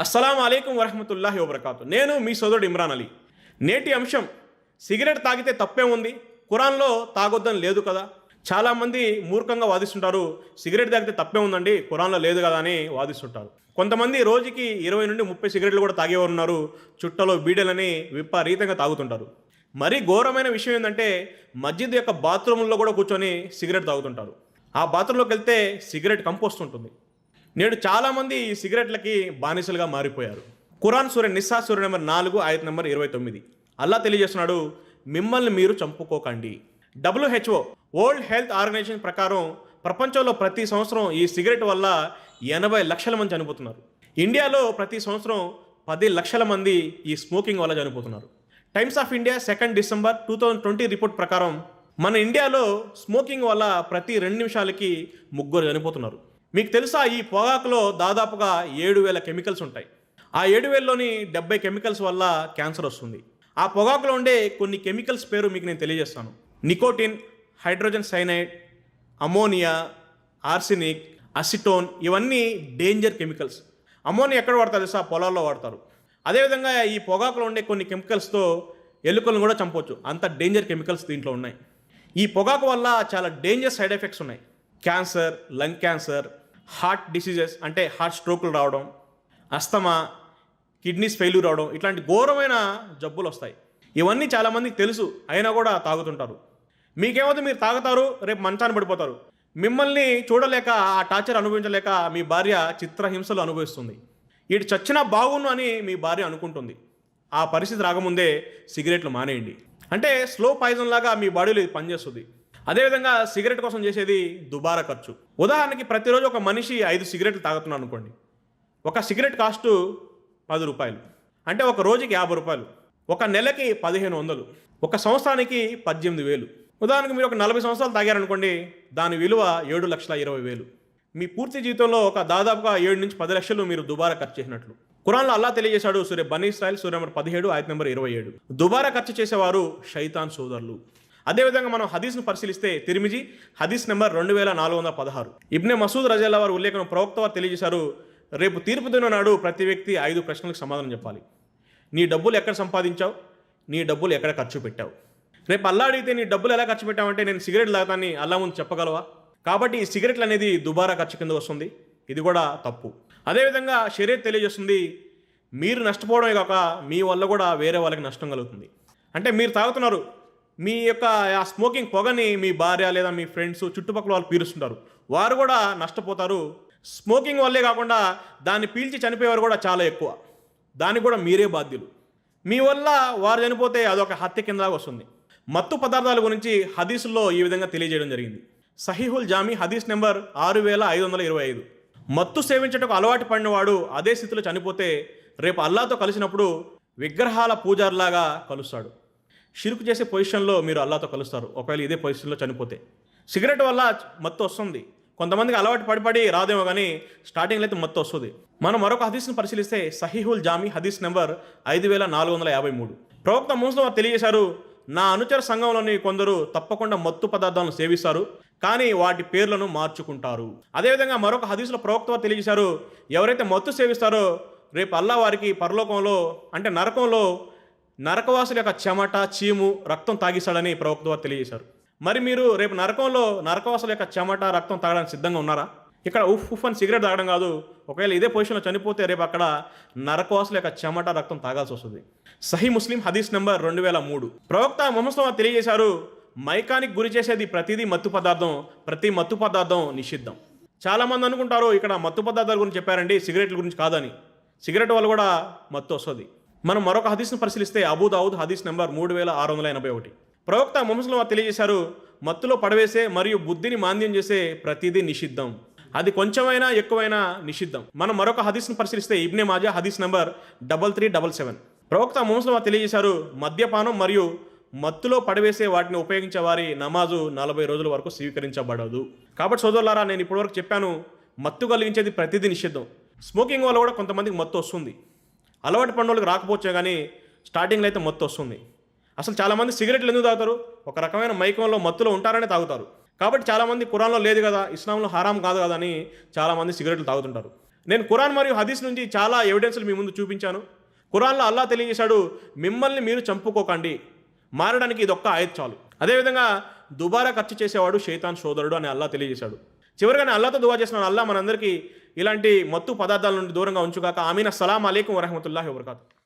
అస్సలం అయికం వరహమతుల్లాహి వబర్కాతు. నేను మీ సోదరుడు ఇమ్రాన్ అలీ. నేటి అంశం సిగరెట్ తాగితే తప్పే ఉంది ఖురాన్లో తాగొద్దని లేదు కదా. చాలామంది మూర్ఖంగా వాదిస్తుంటారు సిగరెట్ తాగితే తప్పే ఉందండి కురాన్లో లేదు కదా అని వాదిస్తుంటారు. కొంతమంది రోజుకి ఇరవై నుండి ముప్పై సిగరెట్లు కూడా తాగేవారు ఉన్నారు చుట్టలో బీడలని విపరీతంగా తాగుతుంటారు. మరీ ఘోరమైన విషయం ఏంటంటే మస్జిద్ యొక్క బాత్రూంలో కూడా కూర్చొని సిగరెట్ తాగుతుంటారు. ఆ బాత్రూంలోకి వెళ్తే సిగరెట్ కంపు వస్తుంటుంది. నేడు చాలామంది ఈ సిగరెట్లకి బానిసలుగా మారిపోయారు. ఖురాన్ సూర్య నిస్సా సూర్య నెంబర్ నాలుగు ఆయత నెంబర్ ఇరవై తొమ్మిది. అల్లా తెలియజేస్తున్నాడు మిమ్మల్ని మీరు చంపుకోకండి. డబ్ల్యూహెచ్ఓ వరల్డ్ హెల్త్ ఆర్గనైజేషన్ ప్రకారం ప్రపంచంలో ప్రతి సంవత్సరం ఈ సిగరెట్ వల్ల ఎనభై లక్షల మంది చనిపోతున్నారు. ఇండియాలో ప్రతి సంవత్సరం పది లక్షల మంది ఈ స్మోకింగ్ వల్ల చనిపోతున్నారు. Times of India second December two thousand twenty report ప్రకారం మన ఇండియాలో స్మోకింగ్ వల్ల ప్రతి రెండు నిమిషాలకి ముగ్గురు చనిపోతున్నారు. మీకు తెలుసా ఈ పొగాకులో దాదాపుగా ఏడు వేల కెమికల్స్ ఉంటాయి. ఆ ఏడు వేలలోని డెబ్బై కెమికల్స్ వల్ల క్యాన్సర్ వస్తుంది. ఆ పొగాకులో ఉండే కొన్ని కెమికల్స్ పేరు మీకు నేను తెలియజేస్తాను. Nicotine hydrogen cyanide ammonia arsenic acetone ఇవన్నీ డేంజర్ కెమికల్స్. అమోనియా ఎక్కడ వాడతారు తెలుసా? పొలాల్లో వాడతారు. అదేవిధంగా ఈ పొగాకులో ఉండే కొన్ని కెమికల్స్తో ఎలుకలను కూడా చంపవచ్చు అంత డేంజర్ కెమికల్స్ దీంట్లో ఉన్నాయి. ఈ పొగాకు వల్ల చాలా డేంజర్ సైడ్ ఎఫెక్ట్స్ ఉన్నాయి. Cancer lung cancer heart diseases అంటే హార్ట్ స్ట్రోకులు రావడం అస్తమా కిడ్నీస్ ఫెయిల్యూర్ రావడం ఇట్లాంటి ఘోరమైన జబ్బులు వస్తాయి. ఇవన్నీ చాలామందికి తెలుసు అయినా కూడా తాగుతుంటారు. మీకేమవుతుంది? మీరు తాగుతారు రేపు మంచాన్ని పడిపోతారు. మిమ్మల్ని చూడలేక ఆ టార్చర్ అనుభవించలేక మీ భార్య చిత్రహింసలు అనుభవిస్తుంది. ఇటు చచ్చినా బాగుండు అని మీ భార్య అనుకుంటుంది. ఆ పరిస్థితి రాకముందే సిగరెట్లు మానేయండి. అంటే స్లో పాయిజన్ లాగా మీ బాడీలో ఇది పనిచేస్తుంది. అదేవిధంగా సిగరెట్ కోసం చేసేది దుబారా ఖర్చు. ఉదాహరణకి ప్రతిరోజు ఒక మనిషి ఐదు సిగరెట్లు తాగుతున్నాను అనుకోండి. ఒక సిగరెట్ కాస్టు పది రూపాయలు. అంటే ఒక రోజుకి యాభై రూపాయలు. ఒక నెలకి పదిహేను వందలు. ఒక సంవత్సరానికి పద్దెనిమిది వేలు. ఉదాహరణకు మీరు ఒక నలభై సంవత్సరాలు తాగారనుకోండి దాని విలువ ఏడు లక్షల ఇరవై వేలు. మీ పూర్తి జీవితంలో ఒక దాదాపుగా ఏడు నుంచి పది లక్షలు మీరు దుబారా ఖర్చు చేసినట్లు. కురాన్లో అల్లా తెలియజేశాడు సూర్య బనీ ఇస్రాయల్ సూర్య నెంబర్ పదిహేడు ఆయత నెంబర్ ఇరవై ఏడు. దుబారా ఖర్చు చేసేవారు షైతాన్ సోదరులు. అదేవిధంగా మనం హదీస్ను పరిశీలిస్తే తిరిమిజి హదీస్ నెంబర్ రెండు వేల నాలుగు వందల పదహారు. ఇబ్నే మసూద్ రజల్లా వారు ఉల్లేఖనం ప్రవక్త వారు తెలియజేశారు రేపు తీర్పు దిన నాడు ప్రతి వ్యక్తి ఐదు ప్రశ్నలకు సమాధానం చెప్పాలి. నీ డబ్బులు ఎక్కడ సంపాదించావు? నీ డబ్బులు ఎక్కడ ఖర్చు పెట్టావు? రేపు అల్లా అడిగితే నీ డబ్బులు ఎలా ఖర్చు పెట్టావంటే నేను సిగరెట్ తాగుతాన్ని అల్లా ముందు చెప్పగలవా? కాబట్టి ఈ సిగరెట్లు అనేది దుబారా ఖర్చు కింద వస్తుంది. ఇది కూడా తప్పు. అదేవిధంగా శరీర్ తెలియజేస్తుంది మీరు నష్టపోవడమే కాక మీ వల్ల కూడా వేరే వాళ్ళకి నష్టం కలుగుతుంది. అంటే మీరు తాగుతున్నారు మీ యొక్క ఆ స్మోకింగ్ పొగని మీ భార్య లేదా మీ ఫ్రెండ్స్ చుట్టుపక్కల వాళ్ళు పీలుస్తుంటారు. వారు కూడా నష్టపోతారు. స్మోకింగ్ వల్లే కాకుండా దాన్ని పీల్చి చనిపోయేవారు కూడా చాలా ఎక్కువ. దానికి కూడా మీరే బాధ్యులు. మీ వల్ల వారు చనిపోతే అదొక హత్య కింద వస్తుంది. మత్తు పదార్థాల గురించి హదీసుల్లో ఈ విధంగా తెలియజేయడం జరిగింది. సహీహుల్ జామీ హదీస్ నెంబర్ ఆరు వేల ఐదు వందల ఇరవై ఐదు. మత్తు సేవించటకు అలవాటు పడినవాడు అదే స్థితిలో చనిపోతే రేపు అల్లాతో కలిసినప్పుడు విగ్రహాల పూజారులాగా కలుస్తాడు. షిరుకు చేసే పొజిషన్లో మీరు అల్లాతో కలుస్తారు. ఒకవేళ ఇదే పొజిషన్లో చనిపోతే. సిగరెట్ వల్ల మత్తు వస్తుంది. కొంతమందికి అలవాటు పడిపడి రాదేమో కానీ స్టార్టింగ్లో అయితే మత్తు వస్తుంది. మనం మరొక హదీస్ను పరిశీలిస్తే సహీహుల్ జామీ హదీస్ నెంబర్ ఐదు వేల నాలుగు వందల యాభై మూడు. ప్రవక్త మూసలో తెలియజేశారు నా అనుచర సంఘంలోని కొందరు తప్పకుండా మత్తు పదార్థాలను సేవిస్తారు కానీ వాటి పేర్లను మార్చుకుంటారు. అదేవిధంగా మరొక హదీసులో ప్రవక్త వారు తెలియజేశారు ఎవరైతే మత్తు సేవిస్తారో రేపు అల్లా వారికి పరలోకంలో అంటే నరకంలో నరకవాసుల యొక్క చెమట చీము రక్తం తాగిస్తాడని ప్రవక్త వారు తెలియజేశారు. మరి మీరు రేపు నరకంలో నరకవాసుల యొక్క చెమట రక్తం తాగడానికి సిద్ధంగా ఉన్నారా? ఇక్కడ ఉఫ్ ఉఫ్ అని సిగరెట్ తాగడం కాదు. ఒకవేళ ఇదే పొజిషన్లో చనిపోతే రేపు అక్కడ నరకవాసుల యొక్క చెమట రక్తం తాగాల్సి వస్తుంది. సహీ ముస్లిం హదీస్ నెంబర్ రెండు వేల మూడు. ప్రవక్త మొహమ్మద్ తెలియజేశారు మైకానికి గురి చేసేది ప్రతిదీ మత్తు పదార్థం ప్రతి మత్తు పదార్థం నిషిద్ధం. చాలామంది అనుకుంటారు ఇక్కడ మత్తు పదార్థాల గురించి చెప్పారండి సిగరెట్ల గురించి కాదని. సిగరెట్ వల్ల కూడా మత్తు వస్తుంది. మనం మరొక హదీస్ను పరిశీలిస్తే అబూదావుద్ హదీస్ నెంబర్ మూడు వేల ఆరు వందల ఎనభై ఒకటి. ప్రవక్త మొహమ్మద్ వారు తెలియజేశారు మత్తులో పడవేసే మరియు బుద్ధిని మాంద్యం చేసే ప్రతిదీ నిషిద్ధం. అది కొంచెమైనా ఎక్కువైనా నిషిద్ధం. మనం మరొక హదీస్ను పరిశీలిస్తే ఇబ్నే మాజా హదీస్ number double three double seven. ప్రవక్త మొహమ్మద్ వారు తెలియజేశారు మద్యపానం మరియు మత్తులో పడవేసే వాటిని ఉపయోగించే వారి నమాజు నలభై రోజుల వరకు స్వీకరించబడదు. కాబట్టి సోదరులారా నేను ఇప్పటివరకు చెప్పాను మత్తు కలిగించేది ప్రతిదీ నిషిద్ధం. స్మోకింగ్ వల్ల కూడా కొంతమందికి మత్తు వస్తుంది. అలవాటు పనులకు రాకపోవచ్చు కానీ స్టార్టింగ్లో అయితే మత్తు వస్తుంది. అసలు చాలామంది సిగరెట్లు ఎందుకు తాగుతారు? ఒక రకమైన మైకంలో మత్తులో ఉంటారనే తాగుతారు. కాబట్టి చాలామంది కురాన్లో లేదు కదా ఇస్లాంలో హారాం కాదు కదా అని చాలామంది సిగరెట్లు తాగుతుంటారు. నేను కురాన్ మరియు హదీస్ నుంచి చాలా ఎవిడెన్స్లు మీ ముందు చూపించాను. కురాన్లో అల్లా తెలియజేశాడు మిమ్మల్ని మీరు చంపుకోకండి. మారడానికి ఇది ఒక్క ఆయత్ చాలు. అదేవిధంగా దుబారా ఖర్చు చేసేవాడు శైతాన్ సోదరుడు అని అల్లా తెలియజేశాడు. చివరిగా నేను అల్లాతో దువా చేస్తున్నాను. అల్లా మనందరికీ ఇలాంటి మత్తు పదార్థాల నుండి దూరంగా ఉంచుగాక. ఆమీన. సలాం అలైకుం వరహమతుల్లాహి వబర్కాతు.